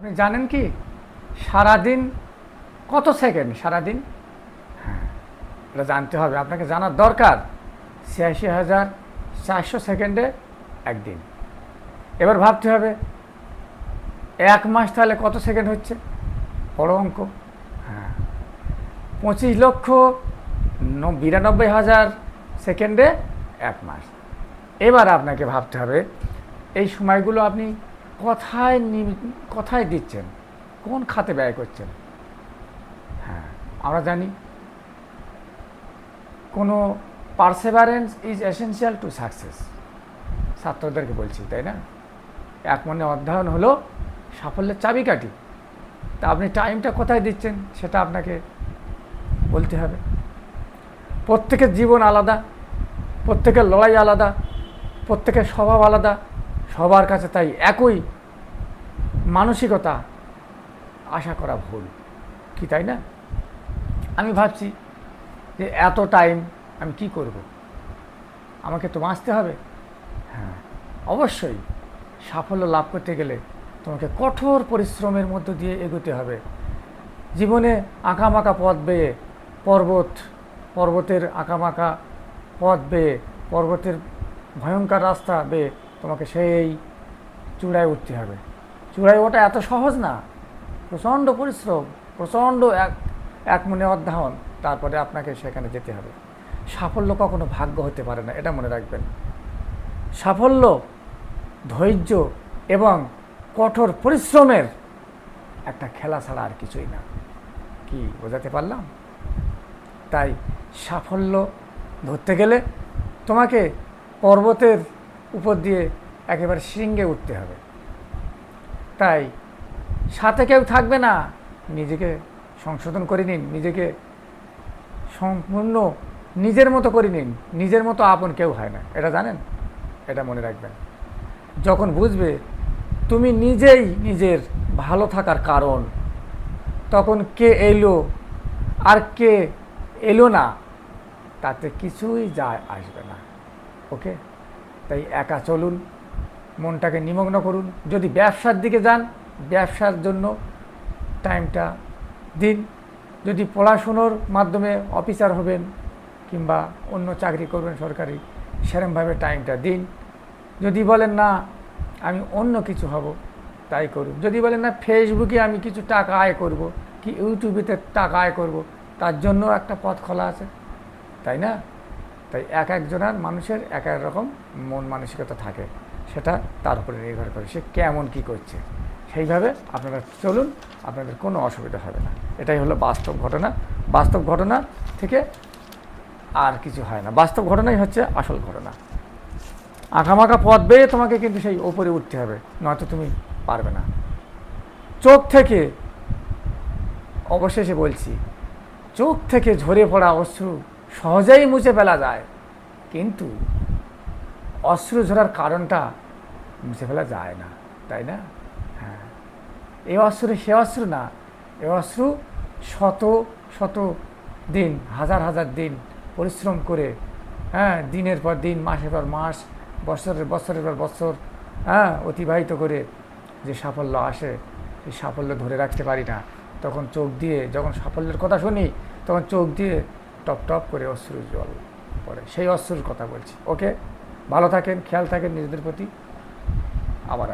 আপনি জানেন কি? সারাদিন কত সেকেন্ড? সারাদিন? হ্যাঁ এটা জানতে হবে। আপনাকে জানার দরকার ছিয়াশি হাজার চারশো সেকেন্ডে একদিন। এবার ভাবতে হবে, এক মাস তাহলে কত সেকেন্ড হচ্ছে? বড় অঙ্ক। হ্যাঁ পঁচিশ লক্ষ বিরানব্বই হাজার সেকেন্ডে এক মাস। এবার আপনাকে ভাবতে হবে, এই সময়গুলো আপনি কোথায় কোথায় দিচ্ছেন। কোন খাতে ব্যয় করছেন? হ্যাঁ আমরা জানি। কোনো perseverance is essential to success ছাত্রদেরকে বলছি, তাই না? এক মনে অধ্যয়ন হলো সাফল্যের চাবিকাঠি। তা আপনি টাইমটা কোথায় দিচ্ছেন, সেটা আপনাকে বলতে হবে। প্রত্যেকের জীবন আলাদা, প্রত্যেকের লড়াই আলাদা, প্রত্যেকের স্বভাব আলাদা, সবার কাছে তাই একই মানসিকতা আশা করা ভুল। কি তাই না? আমি ভাবছি যে এত টাইম আমি কি করব? আমাকে তো বাঁচতে হবে। হ্যাঁ অবশ্যই সাফল্য লাভ করতে গেলে তোমাকে কঠোর পরিশ্রমের মধ্য দিয়ে এগোতে হবে। জীবনে আঁকামাকা পথ বেয়ে পর্বত, পর্বতের আঁকামাকা পথ বেয়ে পর্বতের ভয়ঙ্কর রাস্তা বেয়ে তোমাকে সেই চূড়ায় উঠতে হবে। চূড়ায় ওটা এত সহজ না। প্রচণ্ড পরিশ্রম, প্রচণ্ড এক এক মনে অধ্যয়ন, তারপরে আপনাকে সেখানে যেতে হবে। সাফল্য কখনো ভাগ্য হতে পারে না, এটা মনে রাখবেন। সাফল্য, ধৈর্য এবং কঠোর পরিশ্রমের একটা খেলা ছাড়া আর কিছুই না। কি বোঝাতে পারলাম? তাই সাফল্য ধরতে গেলে তোমাকে পর্বতের উপর দিয়ে একেবারে শৃঙ্গে উঠতে হবে। তাই। সাথে কেউ থাকবে না। নিজেকে সংশোধন করে নিন, নিজেকে সম্পূর্ণ নিজের মতো করে নিন। নিজের মতো আপন কেউ হয় না। এটা জানেন? এটা মনে রাখবেন। যখন বুঝবে তুমি নিজেই নিজের ভালো থাকার কারণ, তখন কে এলো আর কে এলো না, তাতে কিছুই যায় আসবে না। ওকে? তাই একা চলুন। মনটাকে নিমগ্ন করুন। যদি ব্যবসার দিকে যান, ব্যবসার জন্য টাইমটা দিন। যদি পড়াশুনোর মাধ্যমে অফিসার হবেন কিংবা অন্য চাকরি করবেন সরকারি, সেরমভাবে টাইমটা দিন। যদি বলেন, না, আমি অন্য কিছু হব, তাই করুন। যদি বলেন, না ফেসবুকে আমি কিছু টাকা আয় করব, কি ইউটিউবেতে টাকা আয় করব, তার জন্য একটা পথ খোলা আছে। তাই না? তাই এক একজনের মানুষের এক এক রকম মন মানসিকতা থাকে। সেটা তার উপরে নির্ভর করে সে কেমন কি করছে। সেইভাবে আপনারা চলুন, আপনাদের কোনো অসুবিধা হবে না। এটাই হলো বাস্তব ঘটনা। বাস্তব ঘটনা থেকে আর কিছু হয় না। বাস্তব ঘটনাই হচ্ছে আসল ঘটনা। আঁকামাখা পথ বেয়ে তোমাকে কিন্তু সেই ওপরে উঠতে হবে, নয়তো তুমি পারবে না। চোখ থেকে, অবশেষে বলছি, চোখ থেকে ঝরে পড়া অশ্রু সহজেই মুছে ফেলা যায়। কিন্তু অশ্রু ঝরার কারণটা মুছে ফেলা যায় না, তাই না? হ্যাঁ। এ অশ্রু সে অশ্রু না, এ অশ্রু শত শত দিন, হাজার হাজার দিন পরিশ্রম করে হ্যাঁ দিনের পর দিন, মাসের পর মাস, বছরের বছরের পর বছর হ্যাঁ অতিবাহিত করে যে সাফল্য আসে, সেই সাফল্য ধরে রাখতে পারি না। তখন চোখ দিয়ে যখন সাফল্যের কথা শুনি, তখন চোখ দিয়ে টপ টপ করে অশ্রু জল পড়ে। সেই অশ্রুর কথা বলছি, ওকে? ভালো থাকেন খেয়াল থাকেন নিজেদের প্রতি আবার।